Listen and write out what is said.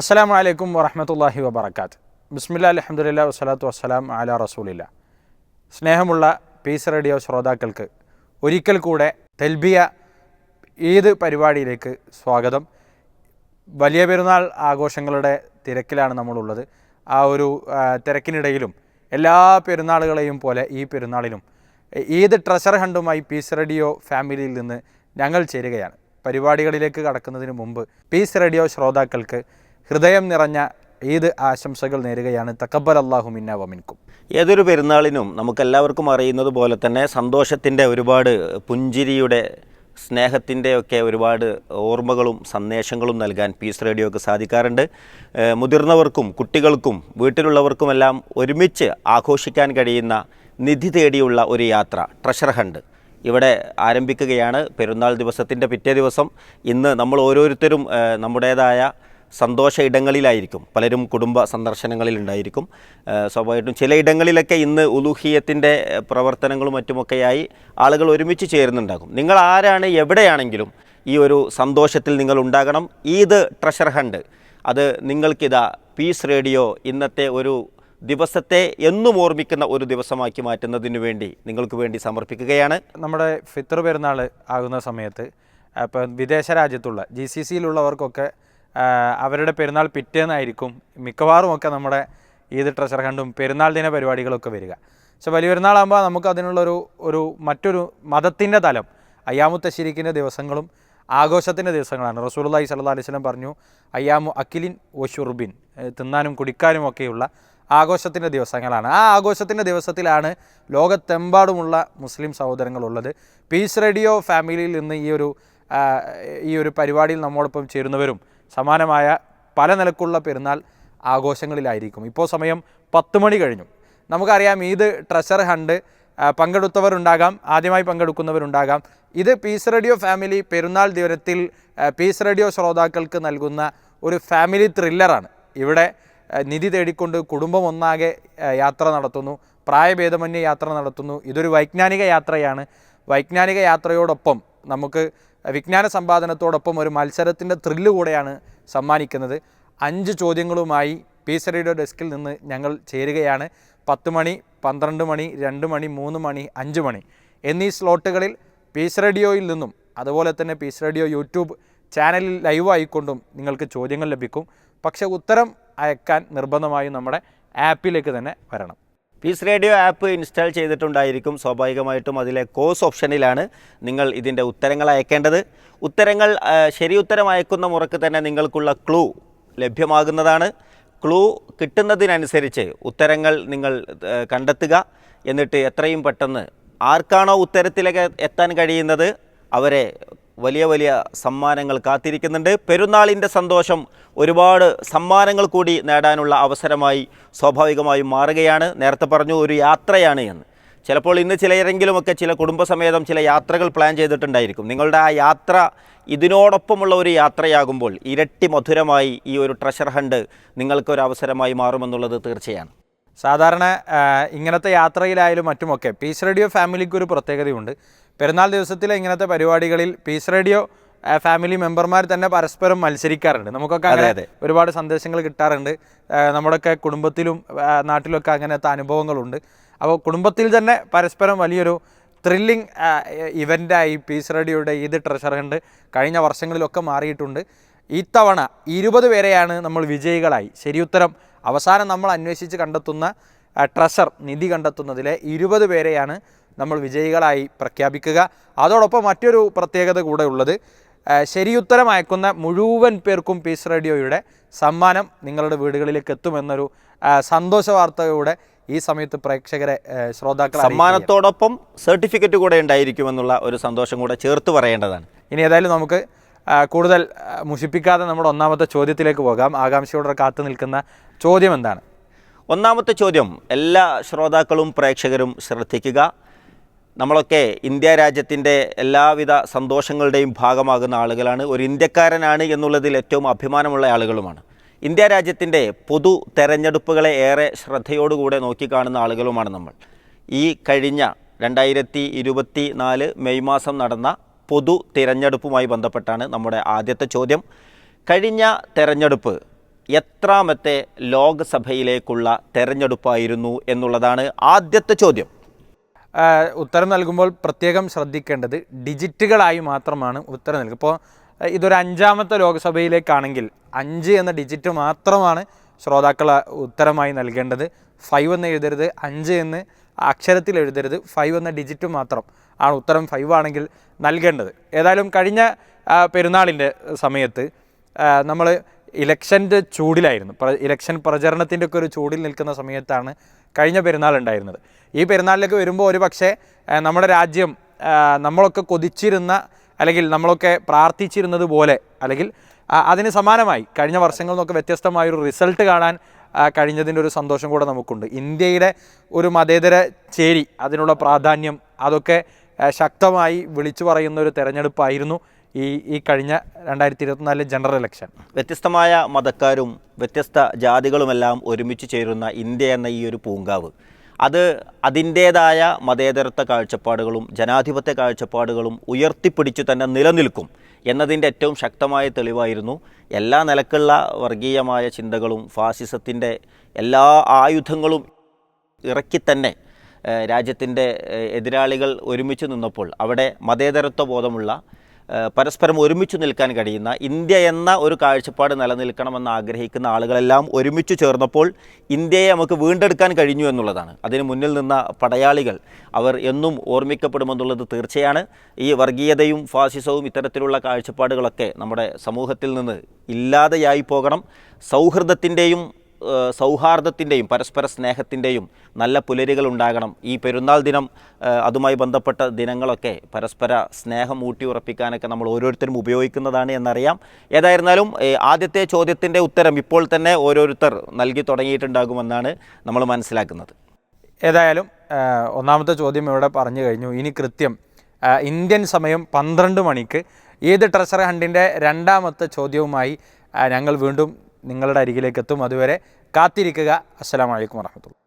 അസ്സാം വലൈക്കും വറഹമത്തല്ലാഹി വബർക്കാത്ത് ബിസ്മില്ല അലഹമുല്ല വസ്സലാത്തു വസ്സലാം അല റസൂലില്ല. സ്നേഹമുള്ള പീസ് റേഡിയോ ശ്രോതാക്കൾക്ക് ഒരിക്കൽ കൂടെ തെൽബിയ ഈദ് പരിപാടിയിലേക്ക് സ്വാഗതം. വലിയ പെരുന്നാൾ ആഘോഷങ്ങളുടെ തിരക്കിലാണ് നമ്മളുള്ളത്. ആ ഒരു തിരക്കിനിടയിലും എല്ലാ പെരുന്നാളുകളെയും പോലെ ഈ പെരുന്നാളിലും ഈദ് ട്രഷർ ഹണ്ടുമായി പീസ് റേഡിയോ ഫാമിലിയിൽ നിന്ന് ഞങ്ങൾ ചേരുകയാണ്. പരിപാടികളിലേക്ക് കടക്കുന്നതിന് മുമ്പ് പീസ് റേഡിയോ ശ്രോതാക്കൾക്ക് ഹൃദയം നിറഞ്ഞ ഈദ് ആശംസകൾ നേരുകയാണ്. തക്കബൽ അള്ളാഹു മിന്ന വമിൻകും. ഏതൊരു പെരുന്നാളിനും നമുക്കെല്ലാവർക്കും അറിയുന്നത് പോലെ തന്നെ സന്തോഷത്തിന്റെ ഒരുപാട് പുഞ്ചിരിയുടെ സ്നേഹത്തിന്റെ ഒക്കെ ഒരുപാട് ഓർമ്മകളും സന്ദേശങ്ങളും നൽകാൻ പീസ് റേഡിയോക്ക് സാധിക്കാറുണ്ട്. മുതിർന്നവർക്കും കുട്ടികൾക്കും വീട്ടിലുള്ളവർക്കുമെല്ലാം ഒരുമിച്ച് ആഘോഷിക്കാൻ കഴിയുന്ന നിധി തേടിയുള്ള ഒരു യാത്ര ട്രഷർ ഹണ്ട്. ഇവിടെ ആരംഭിക്കുകയാണ് പെരുന്നാൾ ദിവസത്തിന്റെ പിറ്റേ ദിവസം. ഇന്ന് നമ്മൾ ഓരോരുത്തരും നമ്മുടേതായ സന്തോഷ ഇടങ്ങളിലായിരിക്കും. പലരും കുടുംബ സന്ദർശനങ്ങളിൽ ഉണ്ടായിരിക്കും സ്വാഭാവികമായിട്ടും ചില ഇടങ്ങളിലൊക്കെ ഇന്ന് ഉലൂഹിയത്തിന്റെ പ്രവർത്തനങ്ങളും മറ്റുമൊക്കെയായി ആളുകൾ ഒരുമിച്ച് ചേരുന്നുണ്ടാകും. നിങ്ങൾ ആരാണ് എവിടെയാണെങ്കിലും ഈ ഒരു സന്തോഷത്തിൽ നിങ്ങൾ ഉണ്ടാകണം. Eid treasure hunt. അത് നിങ്ങൾക്കിതാ പീസ് റേഡിയോ ഇന്നത്തെ ഒരു ദിവസത്തെ എന്നും ഓർമ്മിക്കുന്ന ഒരു ദിവസമാക്കി മാറ്റുന്നതിന് വേണ്ടി നിങ്ങൾക്ക് വേണ്ടി സമർപ്പിക്കുകയാണ്. നമ്മുടെ ഫിത്തർ പെരുന്നാൾ ആകുന്ന സമയത്ത് അപ്പം വിദേശ രാജ്യത്തുള്ള ജി സി സിയിലുള്ളവർക്കൊക്കെ അവരുടെ പെരുന്നാൾ പിറ്റേന്നായിരിക്കും മിക്കവാറും ഒക്കെ നമ്മുടെ ഈദ് ട്രഷർ ഹണ്ടും പെരുന്നാൾ ദിന പരിപാടികളൊക്കെ വരിക. പക്ഷെ വലിയ പെരുന്നാളാകുമ്പോൾ നമുക്ക് അതിനുള്ളൊരു ഒരു മറ്റൊരു മതത്തിന്റെ തലം അയ്യാമു തശീരിക്കിന്റെ ദിവസങ്ങളും ആഘോഷത്തിന്റെ ദിവസങ്ങളാണ്. റസൂലുള്ളാഹി സ്വല്ലല്ലാഹി അലൈഹി സ്വലം പറഞ്ഞു അയ്യാമു അക്കിലിൻ ഒഷുർബിൻ തിന്നാനും കുടിക്കാനും ഒക്കെയുള്ള ആഘോഷത്തിന്റെ ദിവസങ്ങളാണ്. ആ ആഘോഷത്തിന്റെ ദിവസത്തിലാണ് ലോകത്തെമ്പാടുമുള്ള മുസ്ലിം സഹോദരങ്ങളുള്ളത്. പീസ് റേഡിയോ ഫാമിലിയിൽ നിന്ന് ഈ ഒരു ഈ ഒരു പരിപാടിയിൽ നമ്മോടൊപ്പം ചേരുന്നവരും സമാനമായ പല നിലക്കുള്ള പെരുന്നാൾ ആഘോഷങ്ങളിലായിരിക്കും. ഇപ്പോൾ സമയം പത്ത് മണി കഴിഞ്ഞു. നമുക്കറിയാം ഈദ് ട്രഷർ ഹണ്ട് പങ്കെടുത്തവരുണ്ടാകാം ആദ്യമായി പങ്കെടുക്കുന്നവരുണ്ടാകാം. ഇത് പീസ് റേഡിയോ ഫാമിലി പെരുന്നാൾ ദിനത്തിൽ ആ, പീസ് റേഡിയോ ശ്രോതാക്കൾക്ക് നൽകുന്ന ഒരു ഫാമിലി ത്രില്ലറാണ്. ഇവിടെ നിധി തേടിക്കൊണ്ട് കുടുംബം ഒന്നാകെ യാത്ര നടത്തുന്നു. പ്രായഭേദമന്യ യാത്ര നടത്തുന്നു. ഇതൊരു വൈജ്ഞാനിക യാത്രയാണ്. വൈജ്ഞാനിക യാത്രയോടൊപ്പം നമുക്ക് വിജ്ഞാന സമ്പാദനത്തോടൊപ്പം ഒരു മത്സരത്തിന്റെ ത്രില്ല് കൂടെയാണ് സമ്മാനിക്കുന്നത്. അഞ്ച് ചോദ്യങ്ങളുമായി പീസറിയുടെ ഡെസ്കിൽ നിന്ന് ഞങ്ങൾ ചേരുകയാണ്. പത്ത് മണി പന്ത്രണ്ട് മണി രണ്ട് മണി മൂന്ന് മണി അഞ്ച് മണി എന്നീ സ്ലോട്ടുകളിൽ പീസ് റേഡിയോയിൽ നിന്നും അതുപോലെ തന്നെ പീസ് റേഡിയോ യൂട്യൂബ് ചാനലിൽ ലൈവായിക്കൊണ്ടും നിങ്ങൾക്ക് ചോദ്യങ്ങൾ ലഭിക്കും. പക്ഷേ ഉത്തരം അയക്കാൻ നിർബന്ധമായും നമ്മുടെ ആപ്പിലേക്ക് തന്നെ വരണം. പീസ് റേഡിയോ ആപ്പ് ഇൻസ്റ്റാൾ ചെയ്തിട്ടുണ്ടായിരിക്കും. സ്വാഭാവികമായിട്ടും അതിലെ കോഴ്സ് ഓപ്ഷനിലാണ് നിങ്ങൾ ഇതിന്റെ ഉത്തരങ്ങൾ അയക്കേണ്ടത്. ഉത്തരങ്ങൾ ശരി ഉത്തരം അയക്കുന്ന മുറക്ക് തന്നെ നിങ്ങൾക്കുള്ള ക്ലൂ ലഭ്യമാകുന്നതാണ്. ക്ലൂ കിട്ടുന്നതിനനുസരിച്ച് ഉത്തരങ്ങൾ നിങ്ങൾ കണ്ടെത്തുക. എന്നിട്ട് എത്രയും പെട്ടെന്ന് ആർക്കാണോ ഉത്തരത്തിലേക്ക് എത്താൻ കഴിയുന്നത് അവരെ വലിയ വലിയ സമ്മാനങ്ങൾ കാത്തിരിക്കുന്നുണ്ട്. പെരുന്നാളിന്റെ സന്തോഷം ഒരുപാട് സമ്മാനങ്ങൾ കൂടി നേടാനുള്ള അവസരമായി സ്വാഭാവികമായും മാറുകയാണ്. നേരത്തെ പറഞ്ഞു ഒരു യാത്രയാണ് എന്ന്. ചിലപ്പോൾ ഇന്ന് ചിലരെങ്കിലുമൊക്കെ ചില കുടുംബസമേതം ചില യാത്രകൾ പ്ലാൻ ചെയ്തിട്ടുണ്ടായിരിക്കും. നിങ്ങളുടെ ആ യാത്ര ഇതിനോടൊപ്പമുള്ള ഒരു യാത്രയാകുമ്പോൾ ഇരട്ടി മധുരമായി ഈ ഒരു ട്രഷർ ഹണ്ട് നിങ്ങൾക്കൊരു അവസരമായി മാറുമെന്നുള്ളത് തീർച്ചയാണ്. സാധാരണ ഇങ്ങനത്തെ യാത്രയിലായാലും മറ്റുമൊക്കെ പീസ് റേഡിയോ ഫാമിലിക്ക് ഒരു പ്രത്യേകതയുണ്ട്. പെരുന്നാൾ ദിവസത്തിലെ ഇങ്ങനത്തെ പരിപാടികളിൽ പീസ് റേഡിയോ ഫാമിലി മെമ്പർമാർ തന്നെ പരസ്പരം മത്സരിക്കാറുണ്ട്. നമുക്കൊക്കെ അങ്ങനെ അതെ. ഒരുപാട് സന്ദേശങ്ങൾ കിട്ടാറുണ്ട്. നമ്മുടെയൊക്കെ കുടുംബത്തിലും നാട്ടിലൊക്കെ അങ്ങനത്തെ അനുഭവങ്ങളുണ്ട്. അപ്പോൾ കുടുംബത്തിൽ തന്നെ പരസ്പരം വലിയൊരു ത്രില്ലിംഗ് ഇവന്റായി പീസ് റേഡിയോയുടെ ഈദ് ട്രഷർ ഹണ്ട് കഴിഞ്ഞ വർഷങ്ങളിലൊക്കെ മാറിയിട്ടുണ്ട്. ഇത്തവണ ഇരുപത് പേരെയാണ് നമ്മൾ വിജയികളായി. ശരിയുത്തരം അവസാനം നമ്മൾ അന്വേഷിച്ച് കണ്ടെത്തുന്ന ട്രഷർ നിധി കണ്ടെത്തുന്നതിലെ ഇരുപത് പേരെയാണ് നമ്മൾ വിജയികളായി പ്രഖ്യാപിക്കുക. അതോടൊപ്പം മറ്റൊരു പ്രത്യേകത കൂടെ ഉള്ളത് ശരിയുത്തരം അയക്കുന്ന മുഴുവൻ പേർക്കും പീസ് റേഡിയോയുടെ സമ്മാനം നിങ്ങളുടെ വീടുകളിലേക്ക് എത്തുമെന്നൊരു സന്തോഷ വാർത്തയുടെ ഈ സമയത്ത് പ്രേക്ഷകരെ ശ്രോതാക്കൾ. സമ്മാനത്തോടൊപ്പം സർട്ടിഫിക്കറ്റ് കൂടെ ഉണ്ടായിരിക്കുമെന്നുള്ള ഒരു സന്തോഷം കൂടെ ചേർത്ത് പറയേണ്ടതാണ്. ഇനി ഏതായാലും നമുക്ക് കൂടുതൽ മുഷിപ്പിക്കാതെ നമ്മുടെ ഒന്നാമത്തെ ചോദ്യത്തിലേക്ക് പോകാം. ആകാംക്ഷയോടെ കാത്തു നിൽക്കുന്ന ചോദ്യം എന്താണ്? ഒന്നാമത്തെ ചോദ്യം എല്ലാ ശ്രോതാക്കളും പ്രേക്ഷകരും ശ്രദ്ധിക്കുക. നമ്മളൊക്കെ ഇന്ത്യ രാജ്യത്തിന്റെ എല്ലാവിധ സന്തോഷങ്ങളുടെയും ഭാഗമാകുന്ന ആളുകളാണ്. ഒരു ഇന്ത്യക്കാരനാണ് എന്നുള്ളതിൽ ഏറ്റവും അഭിമാനമുള്ള ആളുകളുമാണ്. ഇന്ത്യ രാജ്യത്തിന്റെ പൊതു തെരഞ്ഞെടുപ്പുകളെ ഏറെ ശ്രദ്ധയോടുകൂടെ നോക്കിക്കാണുന്ന ആളുകളുമാണ് നമ്മൾ. ഈ കഴിഞ്ഞ രണ്ടായിരത്തി ഇരുപത്തി നാല് മെയ് മാസം നടന്ന പൊതു തിരഞ്ഞെടുപ്പുമായി ബന്ധപ്പെട്ടാണ് നമ്മുടെ ആദ്യത്തെ ചോദ്യം. കഴിഞ്ഞ തെരഞ്ഞെടുപ്പ് എത്രാമത്തെ ലോക്സഭയിലേക്കുള്ള തെരഞ്ഞെടുപ്പായിരുന്നു എന്നുള്ളതാണ് ആദ്യത്തെ ചോദ്യം. ഉത്തരം നൽകുമ്പോൾ പ്രത്യേകം ശ്രദ്ധിക്കേണ്ടത് ഡിജിറ്റുകളായി മാത്രമാണ് ഉത്തരം നൽകുക. ഇപ്പോൾ ഇതൊരു അഞ്ചാമത്തെ ലോക്സഭയിലേക്കാണെങ്കിൽ അഞ്ച് എന്ന ഡിജിറ്റ് മാത്രമാണ് ശ്രോതാക്കൾ ഉത്തരമായി നൽകേണ്ടത്. ഫൈവ് എന്ന് എഴുതരുത് അഞ്ച് എന്ന് അക്ഷരത്തിൽ എഴുതരുത് ഫൈവ് എന്ന ഡിജിറ്റ് മാത്രം ആണ് ഉത്തരം ഫൈവ് ആണെങ്കിൽ നൽകേണ്ടത്. ഏതായാലും കഴിഞ്ഞ പെരുന്നാളിന്റെ സമയത്ത് നമ്മൾ ഇലക്ഷന്റെ ചൂടിലായിരുന്നു. ഇലക്ഷൻ പ്രചരണത്തിന്റെ ഒക്കെ ഒരു ചൂടിൽ നിൽക്കുന്ന സമയത്താണ് കഴിഞ്ഞ പെരുന്നാൾ ഉണ്ടായിരുന്നത്. ഈ പെരുന്നാളിലേക്ക് വരുമ്പോൾ ഒരു പക്ഷേ നമ്മുടെ രാജ്യം നമ്മളൊക്കെ കൊതിച്ചിരുന്ന അല്ലെങ്കിൽ നമ്മളൊക്കെ പ്രാർത്ഥിച്ചിരുന്നത് പോലെ അല്ലെങ്കിൽ അതിന് സമാനമായി കഴിഞ്ഞ വർഷങ്ങളിൽ നിന്നൊക്കെ വ്യത്യസ്തമായൊരു റിസൾട്ട് കാണാൻ കഴിഞ്ഞതിന്റെ ഒരു സന്തോഷം കൂടെ നമുക്കുണ്ട്. ഇന്ത്യയുടെ ഒരു മതേതര ചേരി അതിനുള്ള പ്രാധാന്യം അതൊക്കെ ശക്തമായി വിളിച്ചു പറയുന്ന ഒരു തെരഞ്ഞെടുപ്പായിരുന്നു ഈ ഈ കഴിഞ്ഞ രണ്ടായിരത്തി ഇരുപത്തിനാലിലെ ജനറൽ ഇലക്ഷൻ. വ്യത്യസ്തമായ മതക്കാരും വ്യത്യസ്ത ജാതികളുമെല്ലാം ഒരുമിച്ച് ചേരുന്ന ഇന്ത്യ എന്ന ഈ ഒരു പൂങ്കാവ്. അത് അതിന്റേതായ മതേതരത്വ കാഴ്ചപ്പാടുകളും ജനാധിപത്യ കാഴ്ചപ്പാടുകളും ഉയർത്തിപ്പിടിച്ച് തന്നെ നിലനിൽക്കും എന്നതിന്റെ ഏറ്റവും ശക്തമായ തെളിവായിരുന്നു. എല്ലാ നിലക്കുള്ള വർഗീയമായ ചിന്തകളും ഫാസിസത്തിന്റെ എല്ലാ ആയുധങ്ങളും ഇറക്കി തന്നെ രാജ്യത്തിന്റെ എതിരാളികൾ ഒരുമിച്ച് നിന്നപ്പോൾ അവിടെ മതേതരത്വ ബോധമുള്ള പരസ്പരം ഒരുമിച്ച് നിൽക്കാൻ കഴിയുന്ന ഇന്ത്യ എന്ന ഒരു കാഴ്ചപ്പാട് നിലനിൽക്കണമെന്ന് ആഗ്രഹിക്കുന്ന ആളുകളെല്ലാം ഒരുമിച്ച് ചേർന്നപ്പോൾ ഇന്ത്യയെ നമുക്ക് വീണ്ടെടുക്കാൻ കഴിഞ്ഞു എന്നുള്ളതാണ്. അതിന് മുന്നിൽ നിന്ന പടയാളികൾ അവർ എന്നും ഓർമ്മിക്കപ്പെടുമെന്നുള്ളത് തീർച്ചയാണ്. ഈ വർഗീയതയും ഫാസിസവും ഇത്തരത്തിലുള്ള കാഴ്ചപ്പാടുകളൊക്കെ നമ്മുടെ സമൂഹത്തിൽ നിന്ന് ഇല്ലാതെയായി പോകണം. സൗഹൃദത്തിന്റെയും സൗഹാർദ്ദത്തിന്റെയും പരസ്പര സ്നേഹത്തിന്റെയും നല്ല പുലരികൾ ഉണ്ടാകണം. ഈ പെരുന്നാൾ ദിനം അതുമായി ബന്ധപ്പെട്ട ദിനങ്ങളൊക്കെ പരസ്പര സ്നേഹം ഊട്ടി ഉറപ്പിക്കാനൊക്കെ നമ്മൾ ഓരോരുത്തരും ഉപയോഗിക്കുന്നതാണ് എന്നറിയാം. ഏതായിരുന്നാലും ആദ്യത്തെ ചോദ്യത്തിന്റെ ഉത്തരം ഇപ്പോൾ തന്നെ ഓരോരുത്തർ നൽകി തുടങ്ങിയിട്ടുണ്ടാകുമെന്നാണ് നമ്മൾ മനസ്സിലാക്കുന്നത്. ഏതായാലും ഒന്നാമത്തെ ചോദ്യം ഇവിടെ പറഞ്ഞു കഴിഞ്ഞു. ഇനി കൃത്യം ഇന്ത്യൻ സമയം പന്ത്രണ്ട് മണിക്ക്. ഏത് ട്രഷർ ഹണ്ടിന്റെ രണ്ടാമത്തെ ചോദ്യവുമായി ഞങ്ങൾ വീണ്ടും നിങ്ങളുടെ അരികിലേക്ക് എത്തും അതുവരെ കാത്തിരിക്കുക. അസ്സലാമലൈക്കും വറഹമത്തുള്ള